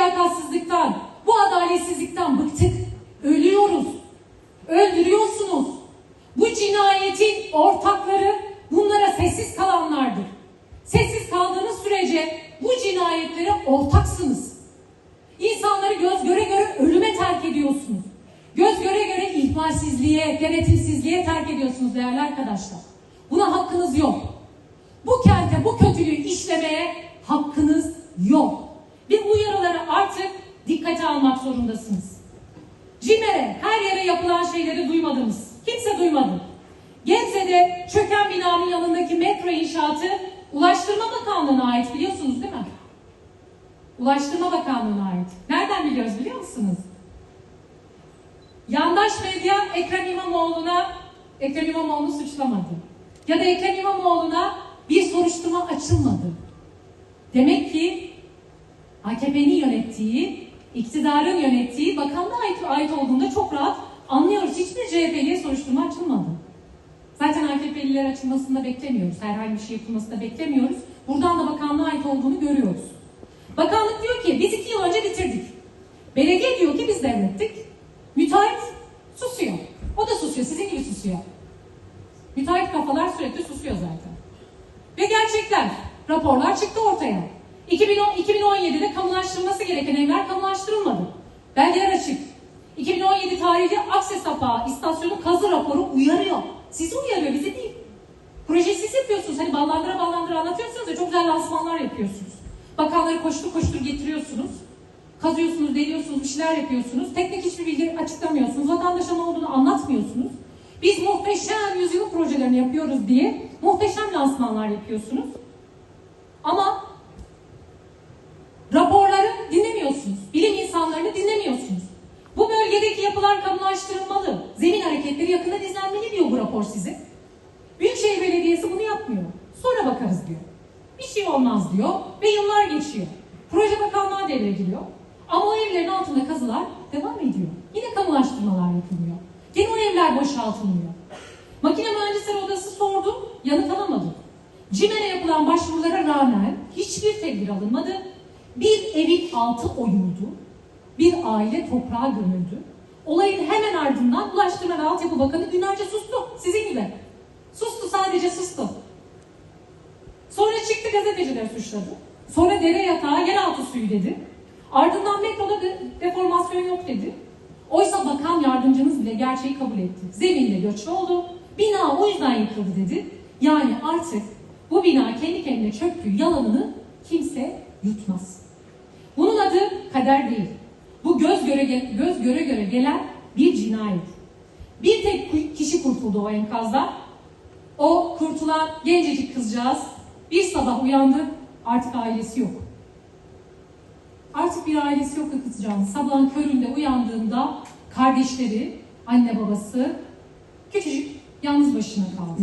liyakatsizlikten, bu adaletsizlikten bıktık. Ölüyoruz. Öldürüyorsunuz. Bu cinayetin ortakları bunlara sessiz kalanlardır. Sessiz kaldığınız sürece bu cinayetlere ortaksınız. İnsanları göz göre göre ölüme terk ediyorsunuz. Göz göre göre ihmalsizliğe, denetimsizliğe terk ediyorsunuz değerli arkadaşlar. Buna hakkınız yok. Bu kente bu kötülüğü işlemeye hakkınız yok. Ve bu artık dikkate almak zorundasınız. CİMER'e her yere yapılan şeyleri duymadınız. Kimse duymadı. Gebze'de çöken binanın yanındaki metro inşaatı Ulaştırma Bakanlığı'na ait biliyorsunuz değil mi? Ulaştırma Bakanlığı'na ait. Nereden biliyoruz biliyor musunuz? Yandaş medya Ekrem İmamoğlu'na Ekrem İmamoğlu'nu suçlamadı. Ya da Ekrem İmamoğlu'na bir soruşturma açılmadı. Demek ki AKP'nin yönettiği, iktidarın yönettiği bakanlığa ait, ait olduğunda çok rahat anlıyoruz. Hiçbir CHP'liye soruşturma açılmadı. Zaten AKP'liler açılmasını da beklemiyoruz. Herhangi bir şey yapılmasını da beklemiyoruz. Buradan da bakanlığa ait olduğunu görüyoruz. Bakanlık diyor ki biz iki yıl önce bitirdik. Belediye diyor ki biz devrettik. Müteahhit susuyor. O da susuyor. Sizin gibi susuyor. Müteahhit kafalar sürekli susuyor zaten. Ve gerçekler, raporlar çıktı ortaya. 2010, 2017'de kamulaştırılması gereken evler kamulaştırılmadı. Belgeler açık. 2017 tarihli Akse Sapağı istasyonu kazı raporu uyarıyor. Sizi uyarıyor, bizi değil. Projeyi siz yapıyorsunuz. Hani ballandıra ballandıra anlatıyorsunuz ya çok güzel lansmanlar yapıyorsunuz. Bakanları koştur koştur getiriyorsunuz. Kazıyorsunuz, deliyorsunuz, bir şeyler yapıyorsunuz. Teknik hiçbir bilgi açıklamıyorsunuz. Vatandaşa ne olduğunu anlatmıyorsunuz. Biz muhteşem yüzyıl projelerini yapıyoruz diye muhteşem lansmanlar yapıyorsunuz. Kamulaştırılmalı. Zemin hareketleri yakında izlenmeli diyor bu rapor size. Büyükşehir Belediyesi bunu yapmıyor. Sonra bakarız diyor. Bir şey olmaz diyor ve yıllar geçiyor. Proje bakanlığa devrediliyor. Ama o evlerin altında kazılar devam ediyor. Yine kamulaştırmalar yapılıyor. Yine o evler boşaltılmıyor. Makine Mühendisleri Odası sordu, yanıt alamadı. CİMER'e yapılan başvurulara rağmen hiçbir tedbir alınmadı. Bir evin altı oyuldu. Bir aile toprağa gömüldü. Olayın hemen ardından Ulaştırma ve Altyapı Bakanı günlerce sustu. Sizin gibi. Sustu sadece sustu. Sonra çıktı gazeteciler suçladı. Sonra dere yatağı yeraltı suyu dedi. Ardından metroda de, deformasyon yok dedi. Oysa bakan yardımcınız bile gerçeği kabul etti. Zeminde göçlü oldu. Bina o yüzden yıkıldı dedi. Yani artık bu bina kendi kendine çöktüğü yalanını kimse yutmaz. Bunun adı kader değil. Bu göz göre göz göre göre gelen bir cinayet. Bir tek kişi kurtuldu o enkazdan. O kurtulan gencecik kızcağız bir sabah uyandı. Artık ailesi yok. Artık bir ailesi yok o kızcağın. Sabahın köründe uyandığında kardeşleri, anne babası küçücük yalnız başına kaldı.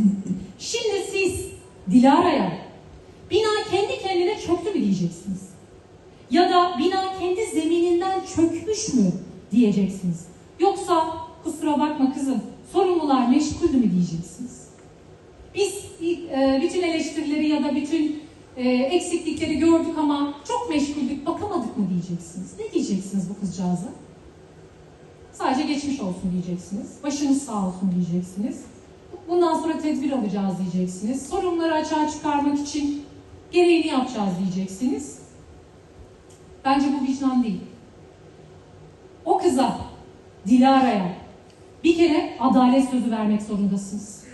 Şimdi siz Dilara'ya bina kendi kendine çöktü mü diyeceksiniz? Bina kendi zemininden çökmüş mü diyeceksiniz? Yoksa kusura bakma kızım sorumlular meşguldü mü diyeceksiniz? Biz e, bütün eleştirileri ya da bütün e, eksiklikleri gördük ama çok meşguldük bakamadık mı diyeceksiniz? Ne diyeceksiniz bu kızcağıza? Sadece geçmiş olsun diyeceksiniz. Başınız sağ olsun diyeceksiniz. Bundan sonra tedbir alacağız diyeceksiniz. Sorunları açığa çıkarmak için gereğini yapacağız diyeceksiniz. Bence bu vicdan değil. O kıza, Dilara'ya bir kere adalet sözü vermek zorundasınız.